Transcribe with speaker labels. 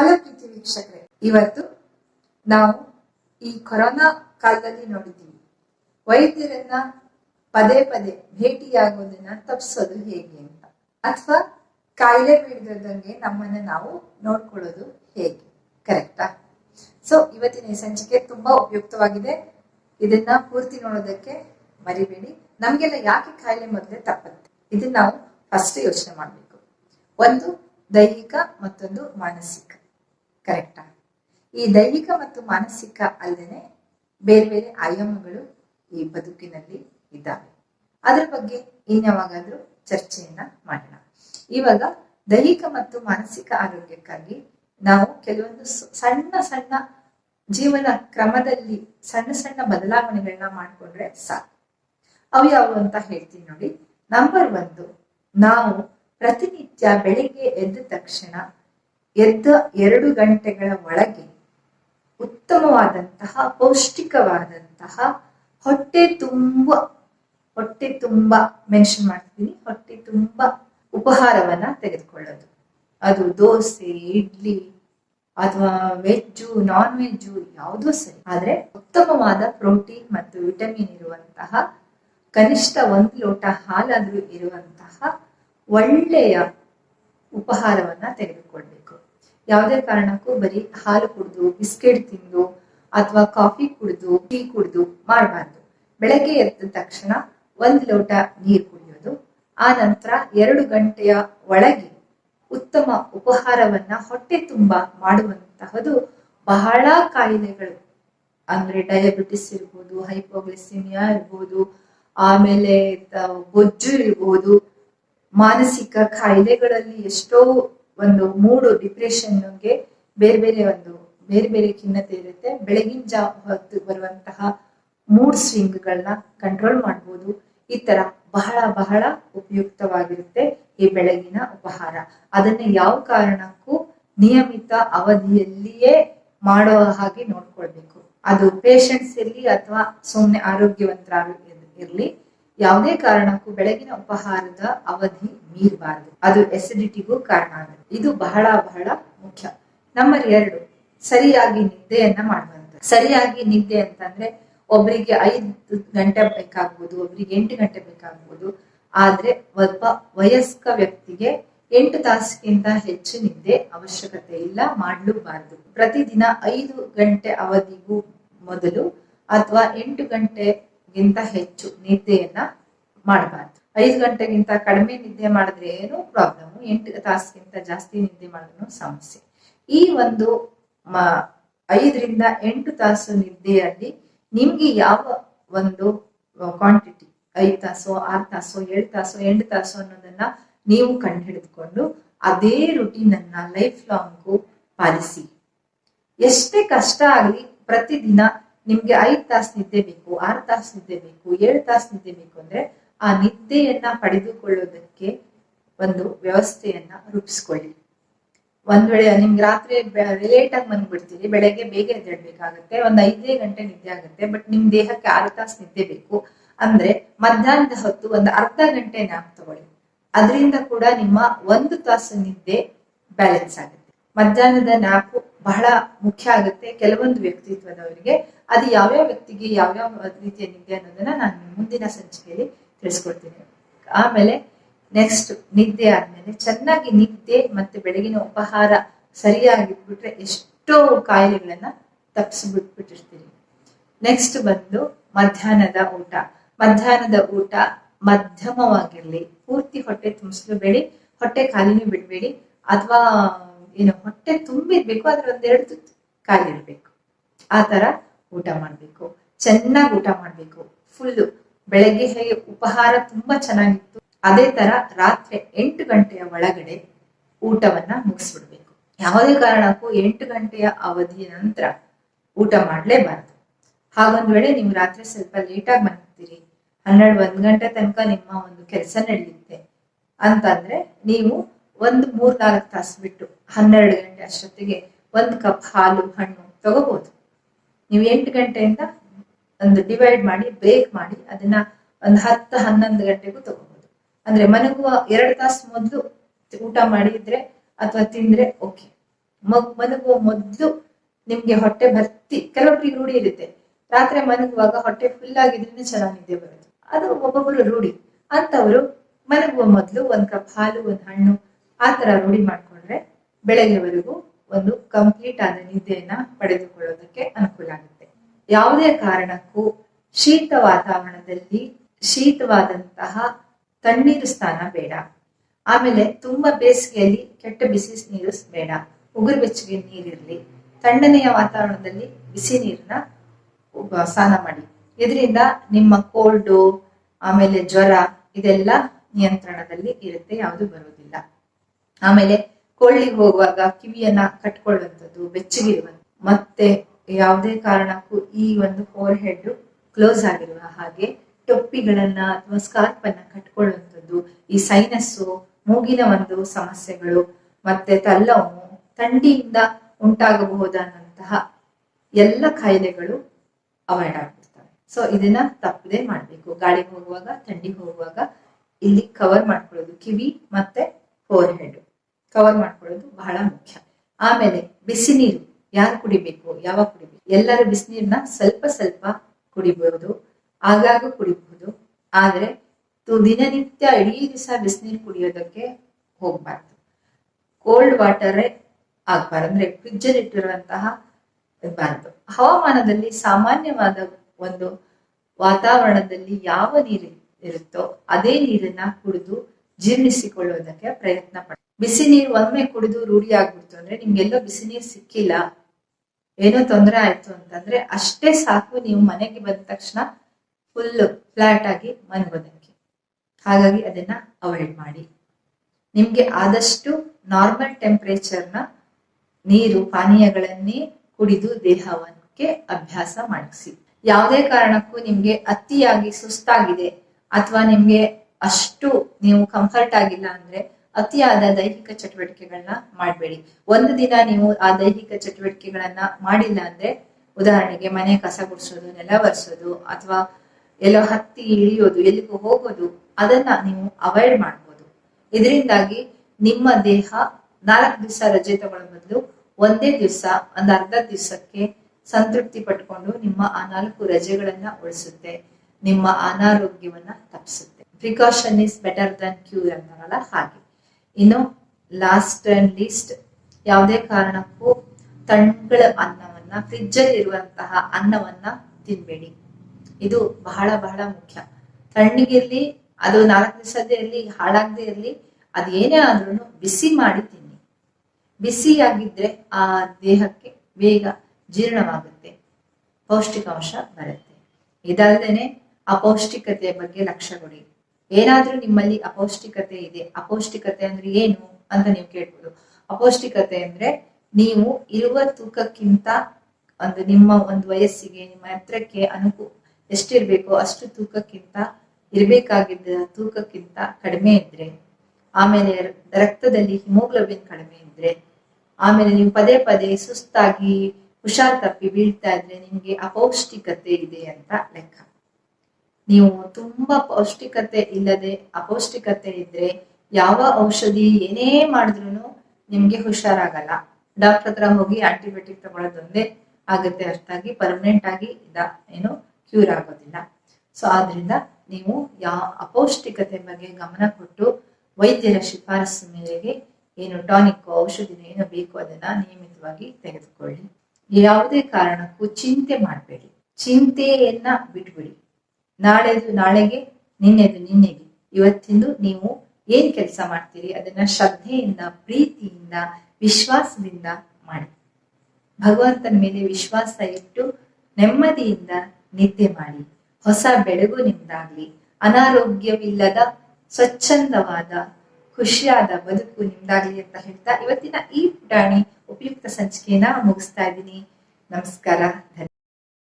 Speaker 1: Hello ಪ್ರೀತಿ ವೀಕ್ಷಕರೇ, ಇವತ್ತು ನಾವು ಈ ಕೊರೋನಾ ಕಾಲದಲ್ಲಿ ನೋಡಿದ್ದೀವಿ. ವೈದ್ಯರನ್ನ ಪದೇ ಪದೇ ಭೇಟಿಯಾಗೋದನ್ನ ತಪ್ಪಿಸೋದು ಹೇಗೆ ಅಂತ, ಅಥವಾ ಕಾಯಿಲೆ ಬೀಳದಂಗೆ ನಮ್ಮನ್ನ ನಾವು ನೋಡ್ಕೊಳ್ಳೋದು ಹೇಗೆ, ಕರೆಕ್ಟಾ? ಸೊ ಇವತ್ತಿನ ಈ ಸಂಚಿಕೆ ತುಂಬಾ ಉಪಯುಕ್ತವಾಗಿದೆ. ಇದನ್ನ ಪೂರ್ತಿ ನೋಡೋದಕ್ಕೆ ಮರಿಬೇಡಿ. ನಮ್ಗೆಲ್ಲ ಯಾಕೆ ಕಾಯಿಲೆ ಮೊದಲೇ ತಪ್ಪತ್ತೆ? ಇದನ್ನ ನಾವು ಫಸ್ಟ್ ಯೋಚನೆ ಮಾಡಬೇಕು. ಒಂದು ದೈಹಿಕ ಮತ್ತೊಂದು ಮಾನಸಿಕ. ಕರೆಕ್ಟಾ ಈ ದೈಹಿಕ ಮತ್ತು ಮಾನಸಿಕ ಅಲ್ಲದೆ ಬೇರೆ ಬೇರೆ ಆಯಾಮಗಳು ಈ ಬದುಕಿನಲ್ಲಿ ಇದ್ದಾವೆ. ಅದರ ಬಗ್ಗೆ ಇನ್ಯಾವಾಗಾದ್ರೂ ಚರ್ಚೆಯನ್ನ ಮಾಡೋಣ. ಇವಾಗ ದೈಹಿಕ ಮತ್ತು ಮಾನಸಿಕ ಆರೋಗ್ಯಕ್ಕಾಗಿ ನಾವು ಕೆಲವೊಂದು ಸಣ್ಣ ಸಣ್ಣ ಜೀವನ ಕ್ರಮದಲ್ಲಿ ಸಣ್ಣ ಸಣ್ಣ ಬದಲಾವಣೆಗಳನ್ನ ಮಾಡ್ಕೊಂಡ್ರೆ ಸಾಕು. ಅವು ಯಾವುವು ಅಂತ ಹೇಳ್ತೀನಿ ನೋಡಿ. ನಂಬರ್ ಒಂದು, ನಾವು ಪ್ರತಿನಿತ್ಯ ಬೆಳಿಗ್ಗೆ ಎದ್ದ ತಕ್ಷಣ ಎದ್ದ ಎರಡು ಗಂಟೆಗಳ ಒಳಗೆ ಉತ್ತಮವಾದಂತಹ, ಪೌಷ್ಟಿಕವಾದಂತಹ ಹೊಟ್ಟೆ ತುಂಬ ಹೊಟ್ಟೆ ತುಂಬ ಮೆನ್ಷನ್ ಮಾಡ್ತೀನಿ, ಹೊಟ್ಟೆ ತುಂಬ ಉಪಹಾರವನ್ನ ತೆಗೆದುಕೊಳ್ಳೋದು. ಅದು ದೋಸೆ, ಇಡ್ಲಿ ಅಥವಾ ವೆಜ್ಜು ನಾನ್ ವೆಜ್ಜು ಯಾವುದೂ ಸರಿ. ಆದರೆ ಉತ್ತಮವಾದ ಪ್ರೋಟೀನ್ ಮತ್ತು ವಿಟಮಿನ್ ಇರುವಂತಹ, ಕನಿಷ್ಠ ಒಂದು ಲೋಟ ಹಾಲಾದರೂ ಇರುವಂತಹ ಒಳ್ಳೆಯ ಉಪಹಾರವನ್ನ ತೆಗೆದುಕೊಳ್ಬೇಕು ಯಾವುದೇ ಕಾರಣಕ್ಕೂ ಬರೀ ಹಾಲು ಕುಡಿದು, ಬಿಸ್ಕೆಟ್ ತಿಂದು ಅಥವಾ ಕಾಫಿ ಕುಡಿದು, ಟೀ ಕುಡಿದು ಮಾಡಬಾರ್ದು. ಬೆಳಗ್ಗೆ ಎದ್ದ ತಕ್ಷಣ ಒಂದು ಲೋಟ ನೀರು ಕುಡಿಯೋದು. ಆ ನಂತರ ಎರಡು ಗಂಟೆಯ ಒಳಗೆ ಉತ್ತಮ ಉಪಹಾರವನ್ನ ಹೊಟ್ಟೆ ತುಂಬ ಮಾಡುವಂತಹದು ಬಹಳ ಕಾಯಿಲೆಗಳು. ಅಂದ್ರೆ ಡಯಾಬಿಟಿಸ್ ಇರ್ಬೋದು ಹೈಪೋಗ್ಲಿಸಿಮಿಯಾ ಇರ್ಬೋದು, ಆಮೇಲೆ ಬೊಜ್ಜು ಇರ್ಬೋದು, ಮಾನಸಿಕ ಕಾಯಿಲೆಗಳಲ್ಲಿ ಎಷ್ಟೋ ಒಂದು ಮೂಡು ಡಿಪ್ರೆಷನ್ಗೆ ಬೇರೆ ಬೇರೆ ಒಂದು, ಬೇರೆ ಬೇರೆ ಖಿನ್ನತೆ ಇರುತ್ತೆ. ಬೆಳಗಿನ ಜಾವ ಹೊತ್ತು ಬರುವಂತಹ ಮೂಡ್ ಸ್ವಿಂಗ್ಗಳನ್ನ ಕಂಟ್ರೋಲ್ ಮಾಡ್ಬೋದು. ಈ ತರ ಬಹಳ ಬಹಳ ಉಪಯುಕ್ತವಾಗಿರುತ್ತೆ ಈ ಬೆಳಗಿನ ಉಪಹಾರ. ಅದನ್ನ ಯಾವ ಕಾರಣಕ್ಕೂ ನಿಯಮಿತ ಅವಧಿಯಲ್ಲಿಯೇ ಮಾಡೋ ಹಾಗೆ ನೋಡ್ಕೊಳ್ಬೇಕು. ಅದು ಪೇಷಂಟ್ಸ್ ಇರ್ಲಿ ಅಥವಾ ಸುಮ್ಮನೆ ಆರೋಗ್ಯವಂತರ ಇರ್ಲಿ. ಯಾವುದೇ ಕಾರಣಕ್ಕೂ ಬೆಳಗಿನ ಉಪಹಾರದ ಅವಧಿ ಮೀರಬಾರದು. ಅದು ಎಸಿಡಿಟಿಗೂ ಕಾರಣ ಆಗುತ್ತೆ ಇದು ಬಹಳ ಬಹಳ ಮುಖ್ಯ. ನಂಬರ್ ಎರಡು, ಸರಿಯಾಗಿ ನಿದ್ದೆಯನ್ನ ಮಾಡುವಂತ ಸರಿಯಾಗಿ ನಿದ್ದೆ ಅಂತಂದ್ರೆ ಒಬ್ಬರಿಗೆ ಐದು ಗಂಟೆ ಬೇಕಾಗ್ಬೋದು, ಒಬ್ರಿಗೆ ಎಂಟು ಗಂಟೆ ಬೇಕಾಗ್ಬೋದು. ಆದ್ರೆ ಒಬ್ಬ ವಯಸ್ಕ ವ್ಯಕ್ತಿಗೆ ಎಂಟು ತಾಸಿಗಿಂತ ಹೆಚ್ಚು ನಿದ್ದೆ ಅವಶ್ಯಕತೆ ಇಲ್ಲ, ಮಾಡಲೂಬಾರದು. ಪ್ರತಿದಿನ ಐದು ಗಂಟೆ ಅವಧಿಗೂ ಮೊದಲು ಅಥವಾ ಎಂಟು ಗಂಟೆಗಿಂತ ಹೆಚ್ಚು ನಿದ್ದೆಯನ್ನ ಮಾಡಬಾರ್ದು. ಐದು ಗಂಟೆಗಿಂತ ಕಡಿಮೆ ನಿದ್ದೆ ಮಾಡಿದ್ರೆ ಏನು ಪ್ರಾಬ್ಲಮ್ ಎಂಟು ತಾಸಿಗಿಂತ ಜಾಸ್ತಿ ನಿದ್ದೆ ಮಾಡಿದ್ರು ಸಮಸ್ಯೆ. ಈ ಒಂದು ಐದರಿಂದ ಎಂಟು ತಾಸು ನಿದ್ದೆಯಲ್ಲಿ ನಿಮ್ಗೆ ಯಾವ ಒಂದು ಕ್ವಾಂಟಿಟಿ ಐದು ತಾಸು, ಆರು ತಾಸು, ಏಳು ತಾಸು, ಎಂಟು ತಾಸು ಅನ್ನೋದನ್ನ ನೀವು ಕಂಡುಹಿಡಿದುಕೊಂಡು ಅದೇ ರುಟೀನ್ ಅನ್ನ ಲೈಫ್ ಲಾಂಗು ಪಾಲಿಸಿ. ಎಷ್ಟೇ ಕಷ್ಟ ಆಗಲಿ ಪ್ರತಿದಿನ ನಿಮ್ಗೆ ಐದ್ ತಾಸು ನಿದ್ದೆ ಬೇಕು, ಆರು ತಾಸು ನಿದ್ದೆ ಬೇಕು, ಏಳು ತಾಸು ನಿದ್ದೆ ಬೇಕು ಅಂದ್ರೆ ಆ ನಿದ್ದೆಯನ್ನ ಪಡೆದುಕೊಳ್ಳೋದಕ್ಕೆ ಒಂದು ವ್ಯವಸ್ಥೆಯನ್ನ ರೂಪಿಸ್ಕೊಳ್ಳಿ. ಒಂದ್ ವೇಳೆ ನಿಮ್ಗೆ ರಾತ್ರಿ ಲೇಟ್ ಆಗಿ ಬಂದ್ಬಿಡ್ತೀರಿ, ಬೆಳಗ್ಗೆ ಬೇಗ ಎದ್ದೇಳ್ಬೇಕಾಗತ್ತೆ, ಒಂದ್ ಐದೇ ಗಂಟೆ ನಿದ್ದೆ ಆಗುತ್ತೆ, ಬಟ್ ನಿಮ್ ದೇಹಕ್ಕೆ ಆರು ತಾಸು ನಿದ್ದೆ ಬೇಕು ಅಂದ್ರೆ ಮಧ್ಯಾಹ್ನದ ಹೊತ್ತು ಒಂದು ಅರ್ಧ ಗಂಟೆ ನ್ಯಾಪ್ ತಗೊಳ್ಳಿ. ಅದರಿಂದ ಕೂಡ ನಿಮ್ಮ ಒಂದು ತಾಸು ನಿದ್ದೆ ಬ್ಯಾಲೆನ್ಸ್ ಆಗುತ್ತೆ. ಮಧ್ಯಾಹ್ನದ ನ್ಯಾಪ್ ಬಹಳ ಮುಖ್ಯ ಆಗುತ್ತೆ ಕೆಲವೊಂದು ವ್ಯಕ್ತಿತ್ವದವರಿಗೆ. ಅದು ಯಾವ್ಯಾವ ವ್ಯಕ್ತಿಗೆ ಯಾವ್ಯಾವ ರೀತಿಯಲ್ಲಿದೆ ಅನ್ನೋದನ್ನ ನಾನು ಮುಂದಿನ ಸಂಚಿಕೆಯಲ್ಲಿ ತಿಳಿಸ್ಕೊಡ್ತೀನಿ. ಆಮೇಲೆ ನೆಕ್ಸ್ಟ್ ನಿದ್ದೆ ಆದ್ಮೇಲೆ ಚೆನ್ನಾಗಿ ನಿದ್ದೆ ಮತ್ತೆ ಬೆಳಗಿನ ಉಪಹಾರ ಸರಿಯಾಗಿಟ್ಬಿಟ್ರೆ ಎಷ್ಟೋ ಕಾಯಿಲೆಗಳನ್ನ ತಪ್ಪಿಸ್ಬಿಟ್ಬಿಟ್ಟಿರ್ತೀರಿ ನೆಕ್ಸ್ಟ್ ಬಂದು ಮಧ್ಯಾಹ್ನದ ಊಟ. ಮಧ್ಯಾಹ್ನದ ಊಟ ಮಧ್ಯಮವಾಗಿರ್ಲಿ. ಪೂರ್ತಿ ಹೊಟ್ಟೆ ತುಂಬಿಸ್ಲಬೇಡಿ ಹೊಟ್ಟೆ ಖಾಲಿನೂ ಬಿಡ್ಬೇಡಿ. ಅಥವಾ ಏನು ಹೊಟ್ಟೆ ತುಂಬಿರ್ಬೇಕು ಅದ್ರ ಒಂದೆರಡು ತುತ್ತು ಕಾಲಿರ್ಬೇಕು. ಆ ತರ ಊಟ ಮಾಡ್ಬೇಕು. ಚೆನ್ನಾಗಿ ಊಟ ಮಾಡ್ಬೇಕು. ಫುಲ್ಲು ಬೆಳಗ್ಗೆ ಹೇಗೆ ಉಪಹಾರ ತುಂಬಾ ಚೆನ್ನಾಗಿತ್ತು. ಅದೇ ತರ ರಾತ್ರಿ ಎಂಟು ಗಂಟೆಯ ಒಳಗಡೆ ಊಟವನ್ನ ಮುಗಿಸ್ಬಿಡ್ಬೇಕು. ಯಾವುದೇ ಕಾರಣಕ್ಕೂ ಎಂಟು ಗಂಟೆಯ ಅವಧಿಯ ನಂತರ ಊಟ ಮಾಡಲೇಬಾರ್ದು. ಹಾಗೊಂದ್ ವೇಳೆ ನೀವು ರಾತ್ರಿ ಸ್ವಲ್ಪ ಲೇಟಾಗಿ ಮಲಗ್ತೀರಿ ಹನ್ನೆರಡು, ಒಂದ್ ಗಂಟೆ ತನಕ ನಿಮ್ಮ ಒಂದು ಕೆಲಸ ನಡೆಯುತ್ತೆ. ಅಂತಂದ್ರೆ ನೀವು ಒಂದು ಮೂರ್ ನಾಲ್ಕು ತಾಸು ಬಿಟ್ಟು ಹನ್ನೆರಡು ಗಂಟೆ ಅಷ್ಟೊತ್ತಿಗೆ ಒಂದು ಕಪ್ ಹಾಲು, ಹಣ್ಣು ತಗೋಬಹುದು ನೀವು ಎಂಟು ಗಂಟೆಯಿಂದ ಒಂದು ಡಿವೈಡ್ ಮಾಡಿ ಬ್ರೇಕ್ ಮಾಡಿ ಅದನ್ನ ಒಂದು ಹತ್ತು, ಹನ್ನೊಂದು ಗಂಟೆಗೂ ತಗೋಬಹುದು ಅಂದ್ರೆ ಮನಗುವ ಎರಡು ತಾಸು ಮೊದಲು ಊಟ ಮಾಡಿದ್ರೆ ಅಥವಾ ತಿಂದ್ರೆ ಓಕೆ ಮಗ್ ಮನಗುವ ಮೊದ್ಲು ನಿಮ್ಗೆ ಹೊಟ್ಟೆ ಭರ್ತಿ ಕೆಲವೊಬ್ಬರಿಗೆ ರೂಢಿ ಇರುತ್ತೆ. ರಾತ್ರಿ ಮನಗುವಾಗ ಹೊಟ್ಟೆ ಫುಲ್ ಆಗಿದ್ರೆ ಚೆನ್ನಾಗಿ ನಿದ್ದೆ ಬರುತ್ತೆ. ಅದು ಒಬ್ಬೊಬ್ಬರು ರೂಢಿ. ಅಂತವರು ಮಲಗುವ ಮೊದ್ಲು ಒಂದ್ ಕಪ್ ಹಾಲು, ಒಂದ್ ಹಣ್ಣು ಆ ತರ ರೂಢಿ ಮಾಡಿಕೊಂಡ್ರೆ ಬೆಳಗ್ಗೆವರೆಗೂ ಒಂದು ಕಂಪ್ಲೀಟ್ ಆದ ನಿದ್ದೆಯನ್ನ ಪಡೆದುಕೊಳ್ಳೋದಕ್ಕೆ ಅನುಕೂಲ ಆಗುತ್ತೆ. ಯಾವುದೇ ಕಾರಣಕ್ಕೂ ಶೀತ ವಾತಾವರಣದಲ್ಲಿ ಶೀತವಾದಂತಹ ತಣ್ಣೀರು ಸ್ನಾನ ಬೇಡ. ಆಮೇಲೆ ತುಂಬಾ ಬೇಸಿಗೆಯಲ್ಲಿ ಕೆಟ್ಟ ಬಿಸಿ ನೀರು ಬೇಡ. ಉಗುರು ಬೆಚ್ಚಗೆ ನೀರಿರಲಿ. ತಣ್ಣನೆಯ ವಾತಾವರಣದಲ್ಲಿ ಬಿಸಿ ನೀರನ್ನ ಸ್ನಾನ ಮಾಡಿ. ಇದರಿಂದ ನಿಮ್ಮ ಕೋಲ್ಡು ಆಮೇಲೆ ಜ್ವರ ಇದೆಲ್ಲ ನಿಯಂತ್ರಣದಲ್ಲಿ ಇರುತ್ತೆ, ಯಾವುದು ಬರುವುದಿಲ್ಲ ಆಮೇಲೆ ಕೊಳ್ಳಿ ಹೋಗುವಾಗ ಕಿವಿಯನ್ನ ಕಟ್ಕೊಳ್ಳುವಂಥದ್ದು ಬೆಚ್ಚಗಿರುವಂತ ಮತ್ತೆ ಯಾವುದೇ ಕಾರಣಕ್ಕೂ ಈ ಒಂದು ಫೋರ್ ಹೆಡ್ ಕ್ಲೋಸ್ ಆಗಿರುವ ಹಾಗೆ ಟೊಪ್ಪಿಗಳನ್ನ ಅಥವಾ ಸ್ಕಾರ್ಪ್ ಅನ್ನ ಕಟ್ಕೊಳ್ಳುವಂಥದ್ದು, ಈ ಸೈನಸ್ಸು ಮೂಗಿನ ಒಂದು ಸಮಸ್ಯೆಗಳು, ಮತ್ತೆ ತಲ್ಲವು ಥಂಡಿಯಿಂದ ಉಂಟಾಗಬಹುದಾದಂತಹ ಎಲ್ಲ ಕಾಯಿಲೆಗಳು ಅವಾಯ್ಡ್ ಆಗ್ಬಿಡ್ತವೆ. ಸೊ ಇದನ್ನ ತಪ್ಪದೆ ಮಾಡಬೇಕು. ಗಾಡಿಗೆ ಹೋಗುವಾಗ ಥಂಡಿಗೆ ಹೋಗುವಾಗ ಇಲ್ಲಿ ಕವರ್ ಮಾಡ್ಕೊಳ್ಳೋದು ಕಿವಿ ಮತ್ತೆ ಫೋರ್ ಹೆಡ್ ಕವರ್ ಮಾಡ್ಕೊಳ್ಳೋದು ಬಹಳ ಮುಖ್ಯ. ಆಮೇಲೆ ಬಿಸಿ ನೀರು ಯಾರು ಕುಡಿಬೇಕು, ಯಾವಾಗ ಕುಡಿಬೇಕು? ಎಲ್ಲರೂ ಬಿಸಿನೀರ್ನ ಸ್ವಲ್ಪ ಸ್ವಲ್ಪ ಕುಡಿಬಹುದು ಆಗಾಗ ಕುಡಿಬಹುದು ಆದ್ರೆ ದಿನನಿತ್ಯ ಇಡೀ ದಿವಸ ಬಿಸಿನೀರು ಕುಡಿಯೋದಕ್ಕೆ ಹೋಗ್ಬಾರ್ದು. ಕೋಲ್ಡ್ ವಾಟರೇ ಆಗ್ಬಾರ್ದು. ಅಂದ್ರೆ ಫ್ರಿಜ್ ಅಲ್ಲಿ ಇಟ್ಟಿರುವಂತಹ ಇರಬಾರ್ದು ಹವಾಮಾನದಲ್ಲಿ ಸಾಮಾನ್ಯವಾದ ಒಂದು ವಾತಾವರಣದಲ್ಲಿ ಯಾವ ನೀರು ಇರುತ್ತೋ ಅದೇ ನೀರನ್ನ ಕುಡಿದು ಜೀರ್ಣಿಸಿಕೊಳ್ಳುವುದಕ್ಕೆ ಪ್ರಯತ್ನ ಪಡಿ ಬಿಸಿ ನೀರು ಒಮ್ಮೆ ಕುಡಿದು ರೂಢಿ ಆಗ್ಬಿಡ್ತು ಅಂದ್ರೆ ನಿಮ್ಗೆಲ್ಲೋ ಬಿಸಿ ನೀರು ಸಿಕ್ಕಿಲ್ಲ. ಏನೋ ತೊಂದರೆ ಆಯ್ತು ಅಂತಂದ್ರೆ ಅಷ್ಟೇ ಸಾಕು ನೀವು ಮನೆಗೆ ಬಂದ ತಕ್ಷಣ ಫುಲ್ ಫ್ಲಾಟ್ ಆಗಿ ಮನ್ಗೋದಕ್ಕೆ ಹಾಗಾಗಿ ಅದನ್ನ ಅವಾಯ್ಡ್ ಮಾಡಿ. ನಿಮ್ಗೆ ಆದಷ್ಟು ನಾರ್ಮಲ್ ಟೆಂಪರೇಚರ್ನ ನೀರು, ಪಾನೀಯಗಳನ್ನೇ ಕುಡಿದು ದೇಹಕ್ಕೆ ಅಭ್ಯಾಸ ಮಾಡಿಸಿ. ಯಾವುದೇ ಕಾರಣಕ್ಕೂ ನಿಮ್ಗೆ ಅತಿಯಾಗಿ ಸುಸ್ತಾಗಿದೆ, ಅಥವಾ ನಿಮ್ಗೆ ಅಷ್ಟು ನೀವು ಕಂಫರ್ಟ್ ಆಗಿಲ್ಲ ಅಂದ್ರೆ ಅತಿಯಾದ ದೈಹಿಕ ಚಟುವಟಿಕೆಗಳನ್ನ ಮಾಡಬೇಡಿ. ಒಂದು ದಿನ ನೀವು ಆ ದೈಹಿಕ ಚಟುವಟಿಕೆಗಳನ್ನ ಮಾಡಿಲ್ಲ ಅಂದ್ರೆ, ಉದಾಹರಣೆಗೆ ಮನೆ ಕಸ ಗುಡಿಸೋದು, ನೆಲ ಒರೆಸೋದು, ಅಥವಾ ಎಲ್ಲೋ ಹತ್ತಿ ಇಳಿಯೋದು, ಎಲ್ಲಿಗೂ ಹೋಗೋದು, ಅದನ್ನ ನೀವು ಅವಾಯ್ಡ್ ಮಾಡ್ಬೋದು. ಇದರಿಂದಾಗಿ ನಿಮ್ಮ ದೇಹ ನಾಲ್ಕು ದಿವಸ ರಜೆ ತಗೊಳ್ಳೋ ಬದಲು ಒಂದೇ ದಿವಸ, ಒಂದ್ ಅರ್ಧ ದಿವಸಕ್ಕೆ ಸಂತೃಪ್ತಿ ಪಟ್ಕೊಂಡು ನಿಮ್ಮ ಆ ನಾಲ್ಕು ರಜೆಗಳನ್ನ ಉಳಿಸುತ್ತೆ. ನಿಮ್ಮ ಅನಾರೋಗ್ಯವನ್ನ ತಪ್ಪಿಸುತ್ತೆ. Precaution is better than cure ಅಂತಾರಲ್ಲ ಹಾಗೆ. ಇನ್ನು ಲಾಸ್ಟ್ ಅಂಡ್ ಲೀಸ್ಟ್ ಯಾವುದೇ ಕಾರಣಕ್ಕೂ ತಣ್ಣಗಳ ಅನ್ನವನ್ನ ಫ್ರಿಜ್ ಅಲ್ಲಿ ಇರುವಂತಹ ಅನ್ನವನ್ನ ತಿನ್ಬೇಡಿ. ಇದು ಬಹಳ ಬಹಳ ಮುಖ್ಯ. ತಣ್ಣಗಿರ್ಲಿ, ಅದು ನಾಲ್ಕು ದಿವಸದೇ ಇರಲಿ, ಹಾಳಾಗದೇ ಇರ್ಲಿ ಅದೇನೇ ಆದ್ರೂ ಬಿಸಿ ಮಾಡಿ ತಿನ್ನಿ. ಬಿಸಿಯಾಗಿದ್ರೆ ಆ ದೇಹಕ್ಕೆ ಬೇಗ ಜೀರ್ಣವಾಗುತ್ತೆ. ಪೌಷ್ಟಿಕಾಂಶ ಬರುತ್ತೆ. ಇದಲ್ಲದೇನೆ ಅಪೌಷ್ಟಿಕತೆಯ ಬಗ್ಗೆ ಲಕ್ಷ್ಯ ಕೊಡಿ ಏನಾದ್ರೂ ನಿಮ್ಮಲ್ಲಿ ಅಪೌಷ್ಟಿಕತೆ ಇದೆ, ಅಪೌಷ್ಟಿಕತೆ ಅಂದ್ರೆ ಏನು ಅಂತ ನೀವು ಕೇಳ್ಬೋದು. ಅಪೌಷ್ಟಿಕತೆ ಅಂದ್ರೆ ನೀವು ಇರುವ ತೂಕಕ್ಕಿಂತ ಒಂದು ನಿಮ್ಮ ಒಂದು ವಯಸ್ಸಿಗೆ, ನಿಮ್ಮ ಎತ್ತರಕ್ಕೆ ಅನುಕೂ, ಎಷ್ಟಿರ್ಬೇಕೋ ಅಷ್ಟು ತೂಕಕ್ಕಿಂತ, ಇರಬೇಕಾಗಿದ್ದ ತೂಕಕ್ಕಿಂತ ಕಡಿಮೆ ಇದ್ರೆ, ಆಮೇಲೆ ರಕ್ತದಲ್ಲಿ ಹಿಮೋಗ್ಲೋಬಿನ್ ಕಡಿಮೆ ಇದ್ರೆ, ಆಮೇಲೆ ನೀವು ಪದೇ ಪದೇ ಸುಸ್ತಾಗಿ, ಹುಷಾರ್ ತಪ್ಪಿ ಬೀಳ್ತಾ ಇದ್ರೆ ನಿಮ್ಗೆ ಅಪೌಷ್ಟಿಕತೆ ಇದೆ ಅಂತ ಲೆಕ್ಕ. ನೀವು ತುಂಬಾ ಪೌಷ್ಟಿಕತೆ ಇಲ್ಲದೆ ಅಪೌಷ್ಟಿಕತೆ ಇದ್ರೆ ಯಾವ ಔಷಧಿ ಏನೇ ಮಾಡಿದ್ರು ನಿಮ್ಗೆ ಹುಷಾರಾಗಲ್ಲ. ಡಾಕ್ಟರ್ ಹತ್ರ ಹೋಗಿ ಆಂಟಿಬಯೋಟಿಕ್ ತಗೊಳ್ಳೋದೊಂದೇ ಆಗುತ್ತೆ ಅಷ್ಟಾಗಿ ಪರ್ಮನೆಂಟ್ ಆಗಿ ಇದ ಏನು ಕ್ಯೂರ್ ಆಗೋದಿಲ್ಲ. ಸೊ ಆದ್ರಿಂದ ನೀವು ಯಾವ ಅಪೌಷ್ಟಿಕತೆ ಬಗ್ಗೆ ಗಮನ ಕೊಟ್ಟು ವೈದ್ಯರ ಶಿಫಾರಸು ಮೇರೆಗೆ ಏನು ಟಾನಿಕ್ ಔಷಧಿ ಏನು ಬೇಕು ಅದನ್ನ ನಿಯಮಿತವಾಗಿ ತೆಗೆದುಕೊಳ್ಳಿ. ಯಾವುದೇ ಕಾರಣಕ್ಕೂ ಚಿಂತೆ ಮಾಡಬೇಡಿ. ಚಿಂತೆಯನ್ನ ಬಿಟ್ಬಿಡಿ. ನಾಳೆದು ನಾಳೆಗೆ, ನಿನ್ನೆದು ನಿನ್ನೆಗೆ. ಇವತ್ತಿಂದು ನೀವು ಏನ್ ಕೆಲಸ ಮಾಡ್ತೀರಿ? ಅದನ್ನ ಶ್ರದ್ಧೆಯಿಂದ, ಪ್ರೀತಿಯಿಂದ, ವಿಶ್ವಾಸದಿಂದ ಮಾಡಿ. ಭಗವಂತನ ಮೇಲೆ ವಿಶ್ವಾಸ ಇಟ್ಟು ನೆಮ್ಮದಿಯಿಂದ ನಿದ್ದೆ ಮಾಡಿ. ಹೊಸ ಬೆಳಗು ನಿಮ್ದಾಗ್ಲಿ. ಅನಾರೋಗ್ಯವಿಲ್ಲದ, ಸ್ವಚ್ಛಂದವಾದ, ಖುಷಿಯಾದ ಬದುಕು ನಿಮ್ದಾಗ್ಲಿ ಅಂತ ಹೇಳ್ತಾ ಇವತ್ತಿನ ಈ ಪುಟಾಣಿ ಉಪಯುಕ್ತ ಸಂಚಿಕೆಯನ್ನ ಮುಗಿಸ್ತಾ ಇದ್ದೀನಿ. ನಮಸ್ಕಾರ